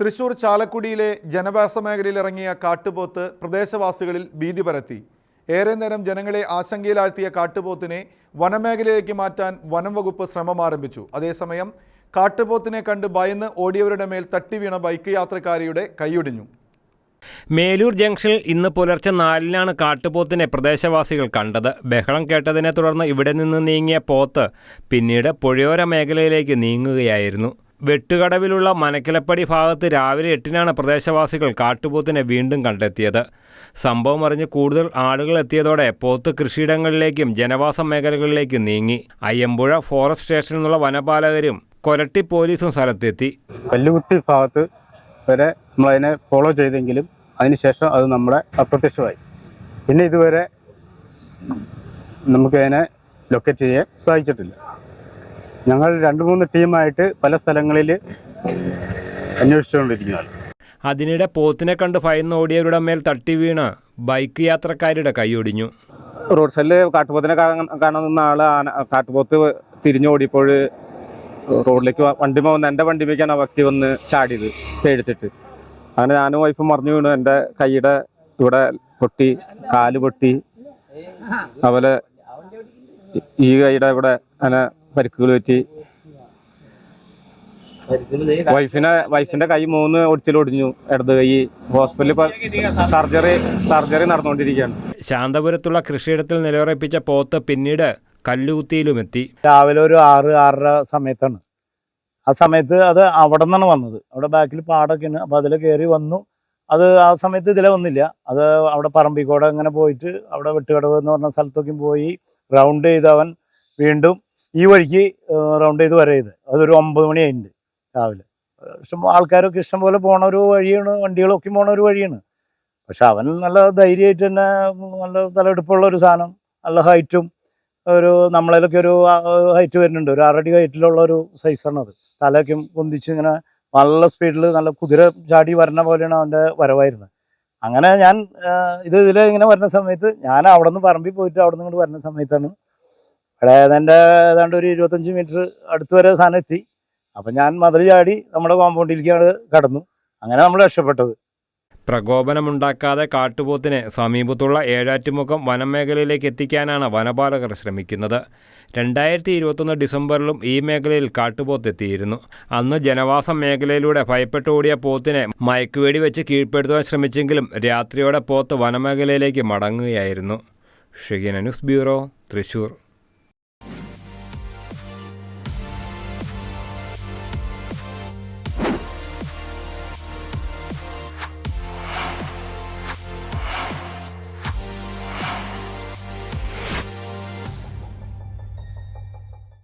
തൃശൂർ ചാലക്കുടിയിലെ ജനവാസ മേഖലയിൽ ഇറങ്ങിയ കാട്ടുപോത്ത് പ്രദേശവാസികളിൽ ഭീതി പരത്തി. ഏറെ നേരം ജനങ്ങളെ ആശങ്കയിലാഴ്ത്തിയ കാട്ടുപോത്തിനെ വനമേഖലയിലേക്ക് മാറ്റാൻ വനം വകുപ്പ് ശ്രമം ആരംഭിച്ചു. അതേസമയം കാട്ടുപോത്തിനെ കണ്ട് ഭയന്ന് ഓടിയവരുടെ മേൽ തട്ടി വീണ ബൈക്ക് യാത്രക്കാരിയുടെ കൈയൊടിഞ്ഞു. മേലൂർ ജംഗ്ഷനിൽ ഇന്ന് പുലർച്ചെ നാലിനാണ് കാട്ടുപോത്തിനെ പ്രദേശവാസികൾ കണ്ടത്. ബഹളം കേട്ടതിനെ തുടർന്ന് ഇവിടെ നിന്ന് നീങ്ങിയ പോത്ത് പിന്നീട് പുഴയോര മേഖലയിലേക്ക് നീങ്ങുകയായിരുന്നു. വെട്ടുകടവിലുള്ള മനക്കിലപ്പടി ഭാഗത്ത് രാവിലെ എട്ടിനാണ് പ്രദേശവാസികൾ കാട്ടുപോത്തിനെ വീണ്ടും കണ്ടെത്തിയത്. സംഭവം അറിഞ്ഞ് കൂടുതൽ ആളുകൾ എത്തിയതോടെ പോത്ത് കൃഷിയിടങ്ങളിലേക്കും ജനവാസ മേഖലകളിലേക്കും നീങ്ങി. അയ്യമ്പുഴ ഫോറസ്റ്റ് സ്റ്റേഷനിൽ നിന്നുള്ള വനപാലകരും കൊരട്ടി പോലീസും സ്ഥലത്തെത്തി. കല്ലുകുത്തി ഭാഗത്ത് വരെ നമ്മളതിനെ ഫോളോ ചെയ്തെങ്കിലും അതിനുശേഷം അത് നമ്മുടെ അപ്രത്യക്ഷമായി. പിന്നെ ഇതുവരെ നമുക്കതിനെ ലൊക്കേറ്റ് ചെയ്യാൻ സാധിച്ചിട്ടില്ല. ഞങ്ങൾ രണ്ട് മൂന്ന് ടീമായിട്ട് പല സ്ഥലങ്ങളിൽ അന്വേഷിച്ചുകൊണ്ടിരിക്കുകയാണ്. അതിനിടെ പോത്തിനെ കണ്ട് ഭയന്നോടിയവരുടെ മേൽ തട്ടി വീണ ബൈക്ക് യാത്രക്കാരുടെ കൈയൊടിഞ്ഞു റോഡ് സൈഡിൽ കാട്ടുപോത്തിനെ കാണാൻ ആൾ നിന്ന ആൾ ആന കാട്ടുപോത്ത് തിരിഞ്ഞോടിയപ്പോൾ റോഡിലേക്ക് വണ്ടി വന്ന് എന്റെ വണ്ടിമേക്കാണ് ആ വ്യക്തി വന്ന് ചാടിയത് പേടിച്ചിട്ട്. അങ്ങനെ ഞാനും വൈഫും മറിഞ്ഞു വീണു. എന്റെ കൈയുടെ ഇവിടെ പൊട്ടി കാൽ പൊട്ടി. അതുപോലെ ഈ കൈയുടെ ഇവിടെ അങ്ങനെ പരിക്കുകൾ പറ്റി. വൈഫിനെ വൈഫിന്റെ കൈ മൂന്ന് ഒടിച്ചിലൊടിഞ്ഞു ഇടത് കൈ. ഹോസ്പിറ്റലിൽ സർജറി സർജറി നടന്നുകൊണ്ടിരിക്കുകയാണ്. ശാന്തപുരത്തുള്ള കൃഷിയിടത്തിൽ നിലയുറപ്പിച്ച പോത്ത് പിന്നീട് കല്ലുകുത്തിയിലുമെത്തി. രാവിലെ ഒരു ആറ് ആറര സമയത്താണ്. ആ സമയത്ത് അത് അവിടെ നിന്നാണ് വന്നത്. അവിടെ ബാക്കിൽ പാടൊക്കെയാണ് അപ്പോൾ അതിൽ കയറി വന്നു. അത് ആ സമയത്ത് ഇതിലെ വന്നില്ല. അത് അവിടെ പറമ്പിക്കോടെ അങ്ങനെ പോയിട്ട് അവിടെ വെട്ടുകടവ് എന്ന് പറഞ്ഞ സ്ഥലത്തൊക്കെ പോയി റൗണ്ട് ചെയ്ത് അവൻ വീണ്ടും ഈ വഴിക്ക് റൗണ്ട് ചെയ്ത് വരയത് അതൊരു ഒമ്പത് മണിയായിട്ടുണ്ട് രാവിലെ. ഇഷ്ടം ആൾക്കാരൊക്കെ ഇഷ്ടം പോലെ പോണ ഒരു വഴിയാണ് വണ്ടികളൊക്കെ പോണ ഒരു വഴിയാണ്. പക്ഷെ അവൻ നല്ല ധൈര്യമായിട്ട് തന്നെ നല്ല തലയെടുപ്പുള്ള ഒരു സാധനം നല്ല ഹൈറ്റും ഒരു നമ്മളതിലൊക്കെ ഒരു ഹൈറ്റ് വരുന്നുണ്ട്. ഒരു ആറടി ഹൈറ്റിലുള്ള ഒരു സൈസാണ് അത്. തലയൊക്കെ പൊന്തിച്ച് ഇങ്ങനെ നല്ല സ്പീഡിൽ നല്ല കുതിര ചാടി വരുന്ന പോലെയാണ് അവന്റെ വരവായിരുന്നത്. അങ്ങനെ ഞാൻ ഇത് ഇതിൽ ഇങ്ങനെ വരുന്ന സമയത്ത് ഞാൻ അവിടെ നിന്ന് പറമ്പിൽ പോയിട്ട് അവിടെ നിന്ന് ഇങ്ങോട്ട് വരുന്ന സമയത്താണ് അവിടെ ഏതാണ്ട് ഏതാണ്ട് ഒരു ഇരുപത്തഞ്ച് മീറ്റർ അടുത്ത് വരെ സാധനം എത്തി. അപ്പം ഞാൻ മതിൽ ചാടി നമ്മുടെ കോമ്പൗണ്ടിലേക്ക് കടന്നു. അങ്ങനെ നമ്മൾ രക്ഷപ്പെട്ടത്. പ്രകോപനമുണ്ടാക്കാതെ കാട്ടുപോത്തിനെ സമീപത്തുള്ള ഏഴാറ്റുമുഖം വനമേഖലയിലേക്ക് എത്തിക്കാനാണ് വനപാലകർ ശ്രമിക്കുന്നത്. രണ്ടായിരത്തി ഇരുപത്തൊന്ന് ഡിസംബറിലും ഈ മേഖലയിൽ കാട്ടുപോത്ത് എത്തിയിരുന്നു. അന്ന് ജനവാസ മേഖലയിലൂടെ ഭയപ്പെട്ട് ഓടിയ പോത്തിനെ മയക്കുവേടി വെച്ച് കീഴ്പ്പെടുത്തുവാൻ ശ്രമിച്ചെങ്കിലും രാത്രിയോടെ പോത്ത് വനമേഖലയിലേക്ക് മടങ്ങുകയായിരുന്നു. Shegina news bureau Thrissur.